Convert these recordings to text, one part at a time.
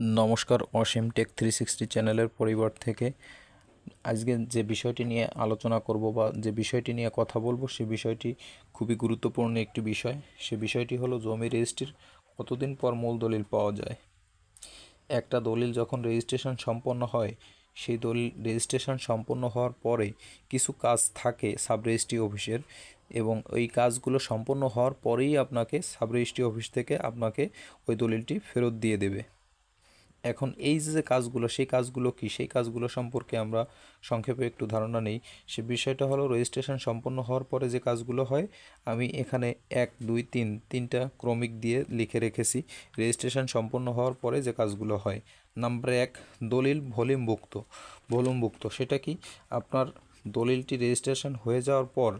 নমস্কার অসীম take three sixty চ্যানেলের পরিবার থেকে। আজকে যে বিষয়টি নিয়ে আলোচনা করব বা যে বিষয়টি নিয়ে কথা বলব, সে বিষয়টি খুবই গুরুত্বপূর্ণ একটি বিষয়। সে বিষয়টি হলো জমি রেজিস্ট্রির কতদিন পর মূল দলিল পাওয়া যায়। একটা দলিল যখন রেজিস্ট্রেশন সম্পন্ন হয়, সেই দলিল রেজিস্ট্রেশন সম্পন্ন হওয়ার পরে কিছু কাজ থাকে সাব রেজিস্ট্রি অফিসের এবং ওই কাজগুলো সম্পন্ন হওয়ার পরেই আপনাকে সাব রেজিস্ট্রি অফিস থেকে আপনাকে ওই দলিলটি ফেরত দিয়ে দেবে। এখন এই যে কাজগুলো, সেই কাজগুলো কি? সেই কাজগুলো সম্পর্কে আমরা সংক্ষেপে একটু ধারণা নেই। সে বিষয়টা হলো রেজিস্ট্রেশন সম্পন্ন হওয়ার পরে যে কাজগুলো হয়, আমি এখানে এক, দুই, তিন, তিনটা ক্রমিক দিয়ে লিখে রেখেছি। রেজিস্ট্রেশন সম্পন্ন হওয়ার পরে যে কাজগুলো হয়। নাম্বার এক, দলিল ভলিউমভুক্ত ভলিউমভুক্ত সেটা কি? আপনার দলিলটি রেজিস্ট্রেশন হয়ে যাওয়ার পর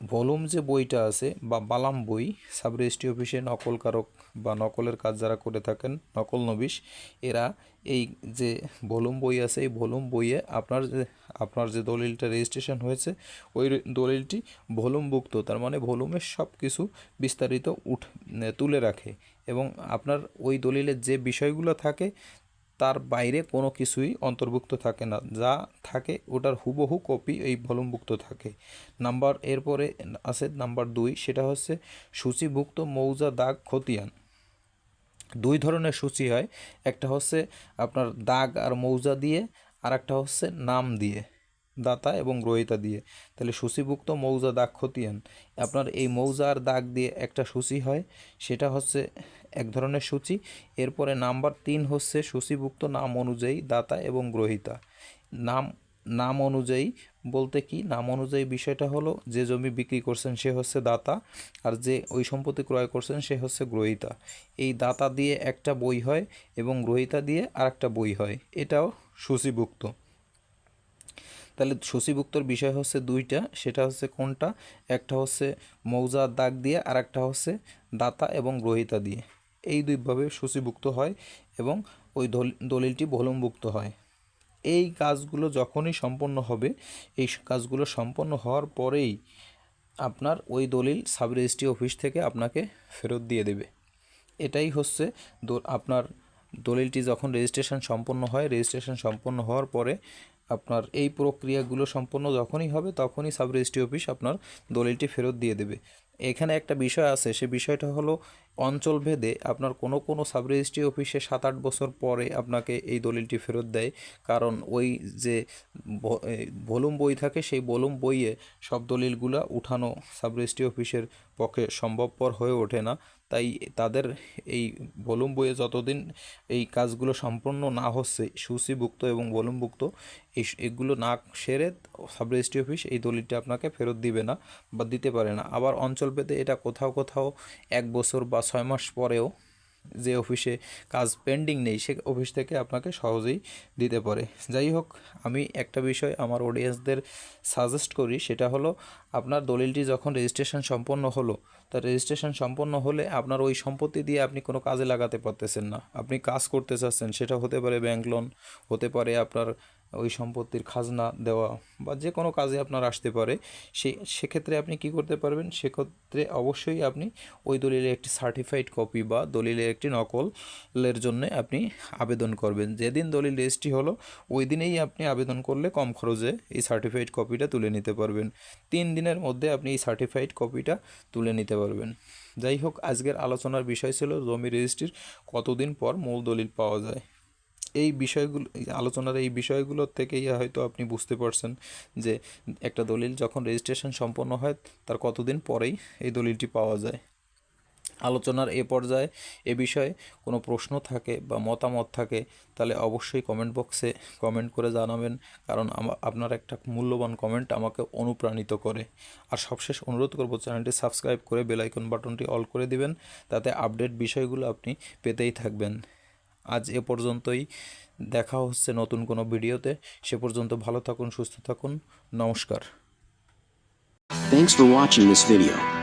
ভলুম যে বইটা আছে বা বালাম বই সাব রেজিস্ট্রি অফিসে নকলকারক বা নকলের কাজ যারা করে থাকেন, নকল নবিশ, এরা এই যে ভলুম বই আছে, এই ভলুম বইয়ে আপনার যে আপনার যে দলিলটা রেজিস্ট্রেশন হয়েছে, ওই দলিলটি ভলুমভুক্ত তার মানে ভলুমের সব কিছু বিস্তারিত উঠ, তুলে রাখে এবং আপনার ওই দলিলের যে বিষয়গুলো থাকে তার বাইরে কোনো কিছুই অন্তর্ভুক্ত থাকে না। যা থাকে ওটার হুবহু কপি এই ভলুমভুক্ত থাকে। নাম্বার এরপরে আছে নাম্বার দুই, সেটা হচ্ছে সূচিভুক্ত মৌজা দাগ খতিয়ান। দুই ধরনের সূচি হয়, একটা হচ্ছে আপনার দাগ আর মৌজা দিয়ে আর একটা হচ্ছে নাম দিয়ে। দাতা এবং গ্রহিতা দিয়ে। তাহলে সূচিভুক্ত মৌজা দাগ খতিয়ান। আপনার এই মৌজা আর দাগ দিয়ে একটা সূচি হয়, সেটা হচ্ছে এক ধরনের সূচি। এরপরে নাম্বার তিন হচ্ছে সূচিভুক্ত নাম অনুযায়ী দাতা এবং গ্রহিতা। নাম নাম অনুযায়ী বলতে কি? নাম অনুযায়ী বিষয়টা হলো যে জমি বিক্রি করছেন সে হচ্ছে দাতা আর যে ওই সম্পত্তি ক্রয় করছেন সে হচ্ছে গ্রহিতা। এই দাতা দিয়ে একটা বই হয় এবং গ্রহিতা দিয়ে আরেকটা বই হয়। এটাও সূচিভুক্ত। তাহলে সূচিভুক্তর বিষয় হচ্ছে দুইটা, সেটা হচ্ছে কোনটা? একটা হচ্ছে মৌজার দাগ দিয়ে আর একটা হচ্ছে দাতা এবং গ্রহিতা দিয়ে। এই দুইভাবে সূচিভুক্ত হয় এবং ওই দল- দলিলটি ভলুমভুক্ত হয়। এই কাজগুলো যখনই সম্পন্ন হবে, এই কাজগুলো সম্পন্ন হওয়ার পরেই আপনার ওই দলিল সাব রেজিস্ট্রি অফিস থেকে আপনাকে ফেরত দিয়ে দেবে। এটাই হচ্ছে আপনার দলিলটি যখন রেজিস্ট্রেশন সম্পন্ন হয়, রেজিস্ট্রেশন সম্পন্ন হওয়ার পরে আপনার এই প্রক্রিয়াগুলো সম্পন্ন যখনই হবে, তখনই সাব রেজিস্ট্রি অফিস আপনার দলিলটি ফেরত দিয়ে দেবে। এখানে একটা বিষয় আছে, সে বিষয়টা হলো অঞ্চল ভেদে আপনার কোনো কোনো সাব রেজিস্ট্রি অফিসে সাত আট বছর পরে আপনাকে এই দলিলটি ফেরত দেয়। কারণ ওই যে ভলুম বই থাকে, সেই ভলুম বইয়ে সব দলিলগুলা উঠানো সাব রেজিস্ট্রি অফিসের পক্ষে সম্ভবপর হয়ে ওঠে না। তাই তাদের এই ভলুম বইয়ে যতদিন এই কাজগুলো সম্পন্ন না হচ্ছে সূচিভুক্ত এবং ভলুমভুক্ত, এই এগুলো না সেরে সাব রেজিস্ট্রি অফিস এই দলিলটি আপনাকে ফেরত দিবে না বা দিতে পারে না। আবার অঞ্চল পেতে এটা কোথাও কোথাও এক বছর বা ছয় মাস পরেও যে অফিসে কাজ পেন্ডিং নেই, সে অফিস থেকে আপনাকে সহজেই দিতে পারে। যাই হোক, আমি একটা বিষয় আমার অডিয়েন্সদের সাজেস্ট করি, সেটা হলো আপনার দলিলটি যখন রেজিস্ট্রেশন সম্পন্ন হলো, তা রেজিস্ট্রেশন সম্পন্ন হলে আপনার ওই সম্পত্তি দিয়ে আপনি কোনো কাজে লাগাতে পারতেছেন না। আপনি কাজ করতে চাচ্ছেন, সেটা হতে পারে ব্যাংক লোন হতে পারে আপনার ওই সম্পত্তির খাজনা দেওয়া বা যে কোনো কাজে আপনার আসতে পারে সেই সেক্ষেত্রে আপনি কি করতে পারবেন? সেক্ষেত্রে অবশ্যই আপনি ওই দলিলের একটি সার্টিফাইড কপি বা দলিলের একটি নকলের জন্য আপনি আবেদন করবেন। যেদিন দলিল রেজিস্ট্রি হলো, ওই দিনেই আপনি আবেদন করলে কম খরচে এই সার্টিফাইড কপিটা তুলে নিতে পারবেন। তিন দিনের মধ্যে আপনি এই সার্টিফাইড কপিটা তুলে নিতে পারবেন। যাই হোক, আজকের আলোচনার বিষয় ছিল জমি রেজিস্ট্রির কতদিন পর মূল দলিল পাওয়া যায়। এই বিষয়গুলো আলোচনার এই বিষয়গুলোর থেকেই হয়তো আপনি বুঝতে পারছেন যে একটা দলিল যখন রেজিস্ট্রেশন সম্পন্ন হয়, তার কতদিন পরেই এই দলিলটি পাওয়া যায়। আলোচনার এ পর্যায়ে এ বিষয়ে কোনো প্রশ্ন থাকে বা মতামত থাকে, তাহলে অবশ্যই কমেন্ট বক্সে কমেন্ট করে জানাবেন, কারণ আপনার একটা মূল্যবান কমেন্ট আমাকে অনুপ্রাণিত করে। আর সবশেষ অনুরোধ করব চ্যানেলটি সাবস্ক্রাইব করে বেলাইকন বাটনটি অল করে দিবেন, তাতে আপডেট বিষয়গুলো আপনি পেতেই থাকবেন। আজ এ পর্যন্তই। দেখা হচ্ছে নতুন কোনো ভিডিওতে। সে পর্যন্ত ভালো থাকুন, সুস্থ থাকুন। নমস্কার। Thanks for watching this video.